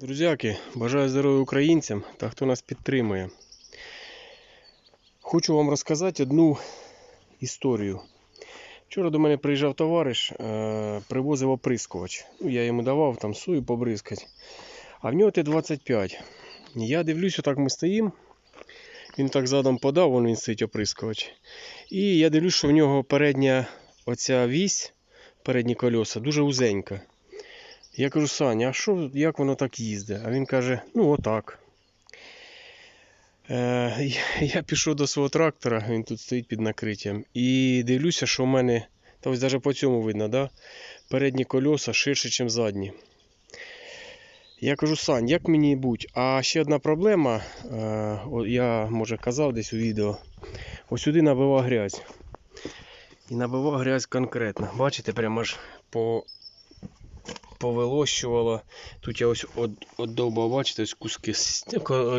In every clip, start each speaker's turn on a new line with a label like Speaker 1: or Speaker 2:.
Speaker 1: Друзяки, бажаю здоров'я українцям та хто нас підтримує. Хочу вам розказати одну історію. Вчора до мене приїжджав товариш, е, привозив оприскувач. Ну, я йому давав там сою побризкати. А в нього Т-25. Я дивлюсь, отак ми стоїмо. Він так задом подав, вон він стоїть оприскувач. І я дивлюсь, що в нього передня оця вісь, передні колеса, дуже узенька. Я кажу, Саня, а що, як воно так їздить? А він каже, ну отак. Е, я- пішов до свого трактора, він тут стоїть під накриттям. І дивлюся, що в мене, та ось навіть по цьому видно, да? передні колеса ширше, ніж задні. Я кажу, Сань, як мені будь? А ще одна проблема, е, я може казав десь у відео, ось сюди набива грязь. І набива грязь конкретно. Бачите, прямо аж по повилощувало. Тут я ось от бачите, ось куски.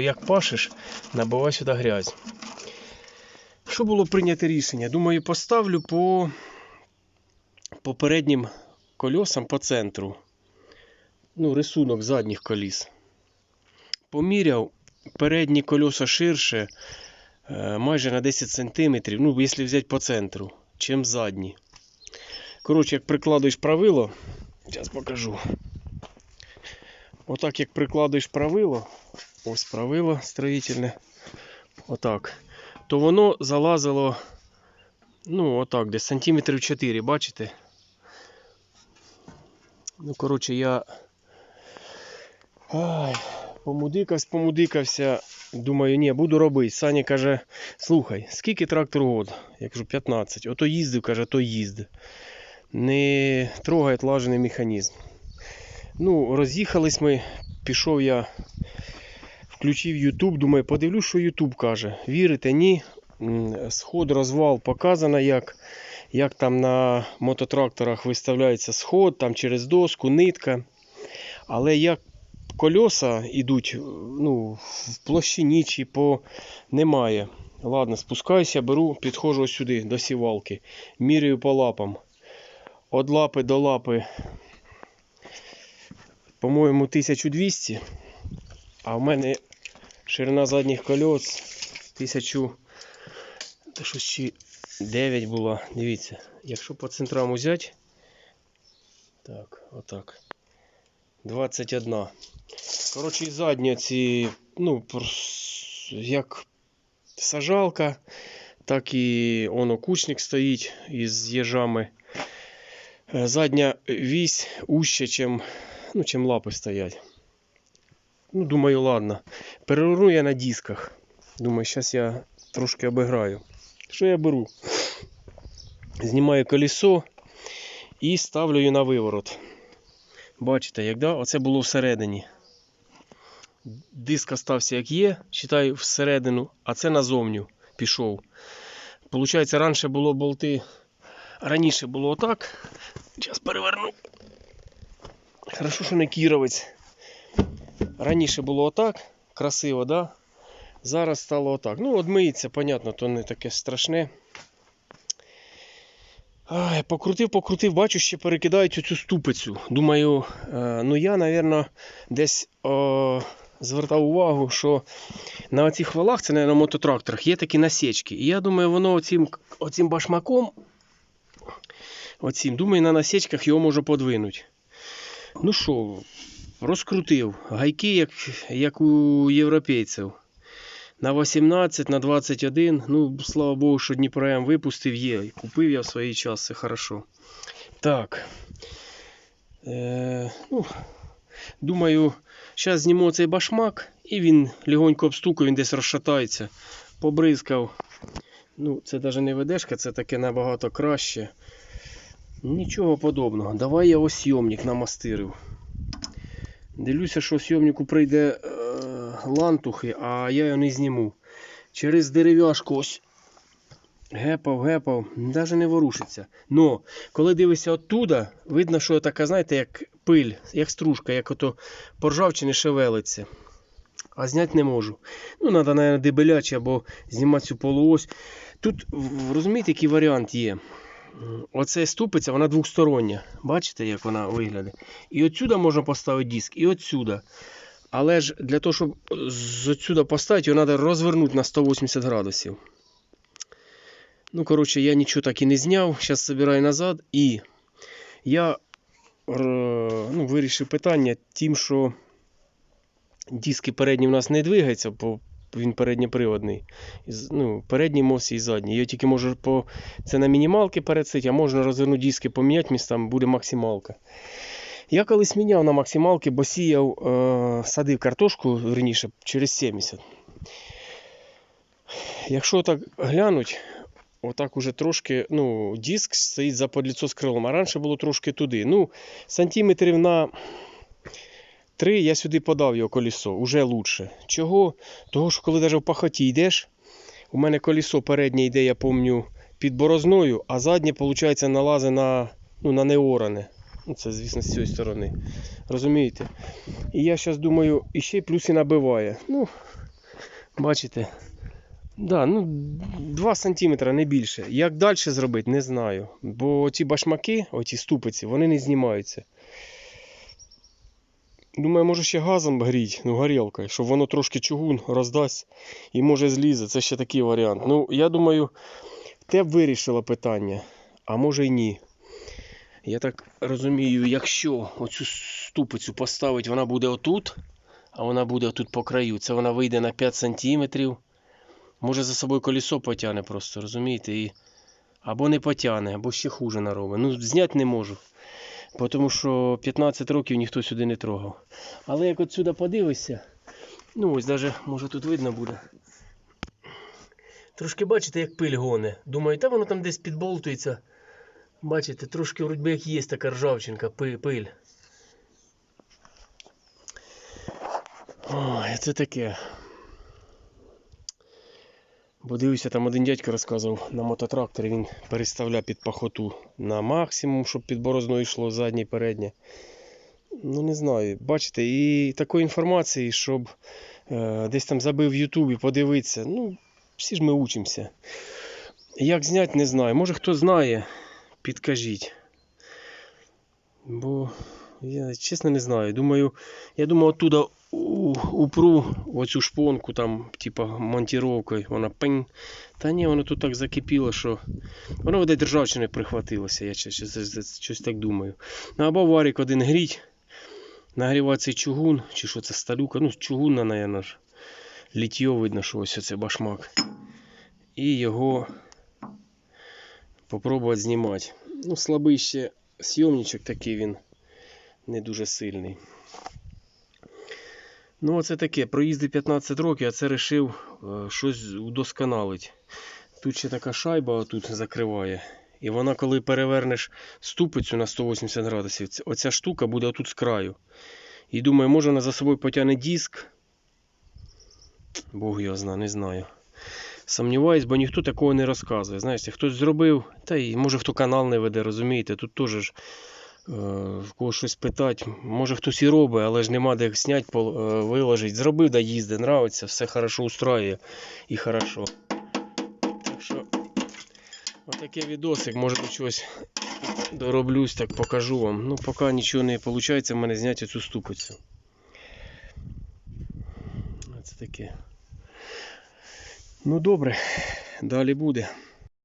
Speaker 1: Як пашеш, набивай сюди грязь. Що було прийнято рішення? Думаю, поставлю по, по переднім кольосам по центру. Ну, рисунок задніх коліс. Поміряв передні колеса ширше е, майже на 10 см, ну, якщо взяти по центру, чим задні. Коротше, як прикладуєш правило, Зараз покажу. Отак як прикладуєш правило, ось правило строїтельне, отак, то воно залазило, ну, отак, десь сантиметрів 4, бачите? Ну, коротше, я. Ай, помудикався, помудикався. Думаю, ні, буду робити. Саня каже, слухай, скільки трактору год? Я кажу, 15. Ото їздив, каже, то їздив не трогає отлажений механізм. Ну, роз'їхались ми, пішов я, включив YouTube, думаю, подивлюсь, що YouTube каже. Вірите, ні. Сход, розвал показано, як, як там на мототракторах виставляється сход, там через доску, нитка. Але як кольоса йдуть ну, в площині чи по немає. Ладно, спускаюся, беру, підходжу сюди до сівалки, міряю по лапам. От лапи до лапи, по-моєму, 1200. А в мене ширина задніх колес 1000. Та щось чи 9 була. Дивіться, якщо по центрам взяти. Так, отак. 21. Коротше, і задні ці, ну, як сажалка, так і он кучник стоїть із їжами. Е, Задня вісь ужче, чим, ну, чим лапи стоять. Ну, думаю, ладно. Переверну я на дисках. Думаю, зараз я трошки обіграю. Що я беру? Знімаю колесо і ставлю її на виворот. Бачите, як да? Оце було всередині. Диск остався як є, читаю всередину, а це назовню пішов. Получається, раніше було болти. Раніше було отак. Зараз переверну. Хорошо, що не кіровець. Раніше було отак. Красиво, да? Зараз стало отак. Ну, одмиється, понятно, то не таке страшне. Ай, покрутив, покрутив, бачу, ще перекидають оцю ступицю. Думаю, е, ну я, напевно, десь е, звертав увагу, що на оцих валах, це, на мототракторах, є такі насічки. І я думаю, воно оцим, оцим башмаком Оцім. Думаю, на насічках його можу подвинути. Ну що, розкрутив. Гайки, як, як у європейців. На 18, на 21. Ну, слава Богу, що Дніпро М випустив є. Купив я в свій час, все хорошо. Так. Е, ну, думаю, зараз зніму цей башмак і він легонько обстукає, він десь розшатається. Побризкав. Ну, це навіть не ведешка, це таке набагато краще. Нічого подобного. Давай я ось сйомник намастирив. Дивлюся, що сйомнику прийде е, лантухи, а я його не зніму. Через дерев'яшку ось гепав, гепав, навіть не ворушиться. Но коли дивишся оттуда, видно, що така, знаєте, як пиль, як стружка, як ото по ржавчині шевелиться. А зняти не можу. Ну, треба, мабуть, дебеляче або знімати цю полуось. Тут, розумієте, який варіант є. Оце ступиця, вона двостороння. Бачите, як вона виглядає? І отсюда можна поставити диск, і отсюда. Але ж для того, щоб з сюди поставити, його треба розвернути на 180 градусів. Ну, коротше, я нічого так і не зняв. Зараз збираю назад. І я е, ну, вирішив питання тим, що диски передні в нас не двигаються, бо він передньоприводний. Ну, передній мос і задній. Я тільки можу по... Це на мінімалки перецить, а можна розвернути диски, поміняти містами, буде максималка. Я колись міняв на максималки, бо сіяв, е, садив картошку верніше через 70. Якщо так глянуть, отак уже трошки, ну, диск стоїть за подліцо з крилом, а раніше було трошки туди. Ну, сантиметрів на 3 я сюди подав його колесо, уже лучше. Чого? Того, що коли навіть в пахоті йдеш, у мене колесо переднє йде, я пам'ятаю, під борозною, а заднє, виходить, налазить на, ну, на неоране. Ну, це, звісно, з цієї сторони. Розумієте? І я зараз думаю, іще плюс і набиває. Ну, бачите. Да, ну, 2 см, не більше. Як далі зробити, не знаю. Бо ці башмаки, оці ступиці, вони не знімаються. Думаю, може ще газом гріть, ну горілкою, щоб воно трошки чугун роздасть і може злізе. Це ще такий варіант. Ну, я думаю, те б вирішило питання, а може й ні. Я так розумію, якщо оцю ступицю поставити, вона буде отут, а вона буде отут по краю, це вона вийде на 5 сантиметрів. Може за собою колесо потягне просто, розумієте? І... Або не потягне, або ще хуже наробить. Ну, зняти не можу. Тому що 15 років ніхто сюди не трогав. Але як отсюди подивишся, ну ось навіть, може тут видно буде. Трошки бачите, як пиль гоне. Думаю, та воно там десь підболтується. Бачите, трошки вроді як є така ржавчинка, пиль. Ой, це таке. Бо дивився, там один дядько розказував на мототракторі, він переставляв під пахоту на максимум, щоб під борозною йшло заднє і переднє. Ну не знаю. Бачите, і такої інформації, щоб е, десь там забив в Ютубі, подивитися. Ну, всі ж ми учимося. Як зняти, не знаю. Може хто знає, підкажіть. Бо я чесно не знаю. Думаю, я думаю, оттуда упру оцю шпонку там, типа монтіровкою, вона пень. Та ні, воно тут так закипіло, що воно видать державчини прихватилося, я щось, так думаю. Ну або варик один гріть, нагрівати цей чугун, чи що це сталюка, ну чугунна, наверное, ж. Літьо видно, що ось це башмак. І його попробувати знімати. Ну, слабий ще сйомничок такий він не дуже сильний. Ну, оце таке. Проїздив 15 років, а це вирішив е, щось удосконалити. Тут ще така шайба тут закриває. І вона, коли перевернеш ступицю на 180 градусів, оця штука буде отут з краю. І думаю, може вона за собою потягне диск. Бог його зна, не знаю. Сумніваюсь, бо ніхто такого не розказує. Знаєте, хтось зробив, та й може хто канал не веде, розумієте, тут теж в кого щось питати. Може хтось і робить, але ж нема де зняти, е, виложити. Зробив, да їздить, нравиться, все хорошо устраює і хорошо. Так що, отаке відосик, може чогось дороблюсь, так покажу вам. Ну, поки нічого не виходить, в мене зняти цю ступицю. Це таке. Ну добре, далі буде.